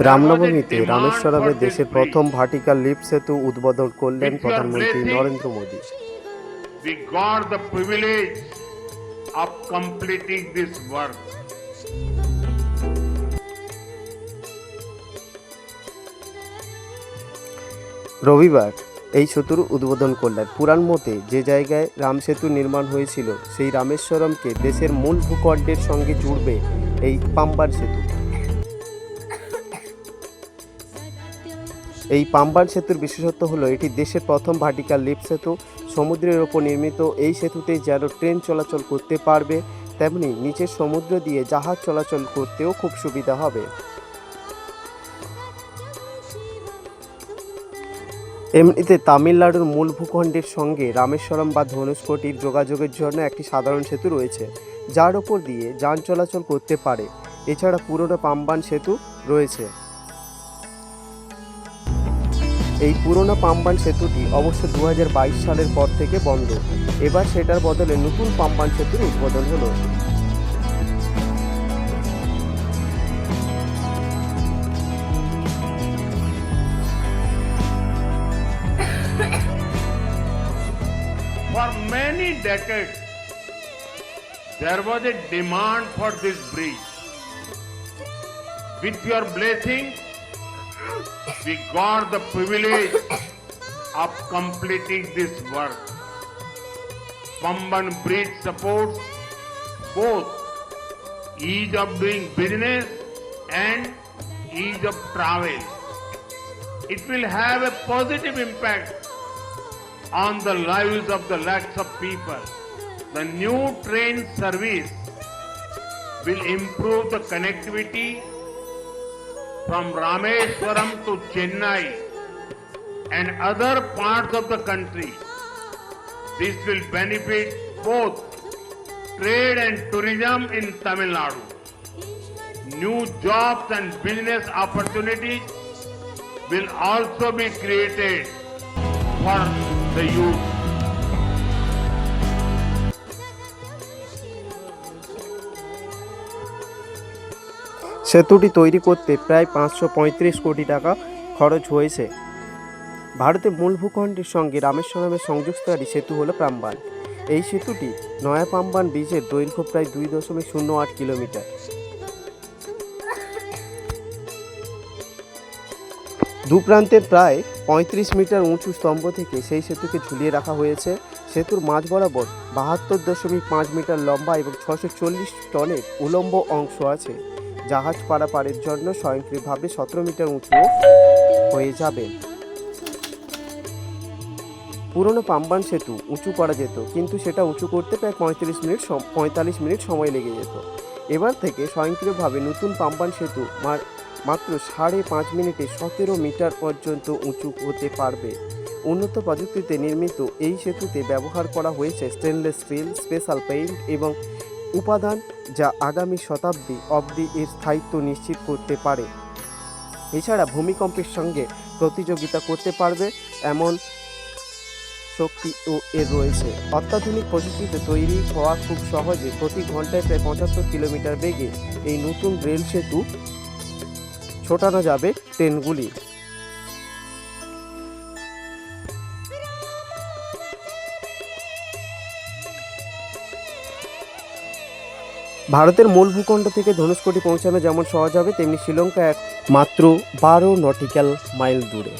রামনবমীতে রামেশ্বরমে দেশের প্রথম vertical lift সেতু উদ্বোধন করলেন প্রধানমন্ত্রী Narendra Modi we got the privilege of completing this work. রবিবার এই সেতুর উদ্বোধন করলেন। পুরাণ মতে যে জায়গায় রাম সেতু নির্মাণ হয়েছিল, সেই রামেশ্বরমকে দেশের মূল ভূখণ্ডের সঙ্গে জুড়বে এই পাম্বার সেতু। এই পাম্বান সেতুর বিশেষত্ব হলো, এটি দেশের প্রথম ভার্টিক্যাল লিফট সেতু। সমুদ্রের ওপর নির্মিত এই সেতুতে যেন ট্রেন চলাচল করতে পারবে, তেমনি নিচের সমুদ্র দিয়ে জাহাজ চলাচল করতেও খুব সুবিধা হবে। এমনিতে তামিলনাড়ুর মূল ভূখণ্ডের সঙ্গে রামেশ্বরম বা ধনুষ্কটির যোগাযোগের জন্য একটি সাধারণ সেতু রয়েছে, যার ওপর দিয়ে যান চলাচল করতে পারে। এছাড়া পুরনো পাম্বান সেতু রয়েছে। এই পুরনো পাম্বান সেতুটি অবশ্য দু হাজার বাইশ সালের পর থেকে বন্ধ। এবার সেটার বদলে নতুন পাম্বান সেতুর উদ্বোধন হলো। Many decades, there was a demand for this bridge. With your blessing, we got the privilege of completing this work. Pamban Bridge supports both ease of doing business and ease of travel. It will have a positive impact on the lives of the lakhs of people. The new train service will improve the connectivity from Rameswaram to Chennai and other parts of the country. This will benefit both trade and tourism in Tamil Nadu. New jobs and business opportunities will also be created for the youth. সেতুটি তৈরি করতে প্রায় পাঁচশো পঁয়ত্রিশ কোটি টাকা খরচ হয়েছে। ভারতের মূল ভূখণ্ডের সঙ্গে রামেশ্বরমের সংযুক্তকারী সেতু হলো প্রাম্বান। এই সেতুটি নয়া পাম্বান ব্রিজের দৈর্ঘ্য প্রায় দুই দশমিক শূন্য আট কিলোমিটার। দু প্রান্তের প্রায় পঁয়ত্রিশ মিটার উঁচু স্তম্ভ থেকে সেই সেতুকে ঝুলিয়ে রাখা হয়েছে। সেতুর মাঝ বরাবর বাহাত্তর দশমিক পাঁচ মিটার লম্বা এবং ছশো চল্লিশ টনের উলম্ব অংশ আছে। জাহাজ পারাপারের জন্য স্বয়ংক্রিয়ভাবে সতেরো মিটার উঁচু হয়ে যাবে। পুরনো পাম্বান সেতু উঁচু করা যেত, কিন্তু সেটা উঁচু করতে প্রায় পঁয়ত্রিশ মিনিট পঁয়তাল্লিশ মিনিট সময় লেগে যেত। এবার থেকে স্বয়ংক্রিয়ভাবে নতুন পাম্বান সেতু মাত্র সাড়ে পাঁচ মিনিটে সতেরো মিটার পর্যন্ত উঁচু হতে পারবে। উন্নত প্রযুক্তিতে নির্মিত এই সেতুতে ব্যবহার করা হয়েছে স্টেনলেস স্টিল স্পেশাল পেইন্ট এবং উপাদান যা আগামী শতাব্দী অবধি এর স্থায়িত্ব নিশ্চিত করতে পারে। এছাড়া ভূমিকম্পের সঙ্গে প্রতিযোগিতা করতে পারবে এমন শক্তি ও এর রয়েছে। অত্যাধুনিক প্রযুক্তিতে তৈরি হওয়া খুব সহজে প্রতি ঘন্টায় প্রায় পঁচাত্তর কিলোমিটার বেগে এই নতুন রেল সেতু ছোটানো যাবে ট্রেনগুলি। ভারতের মূল ভূখণ্ড থেকে ধনুষ্কটি পৌঁছানো যেমন সহজ হবে, তেমনি শ্রীলঙ্কা এক মাত্র বারো নটিক্যাল মাইল দূরে।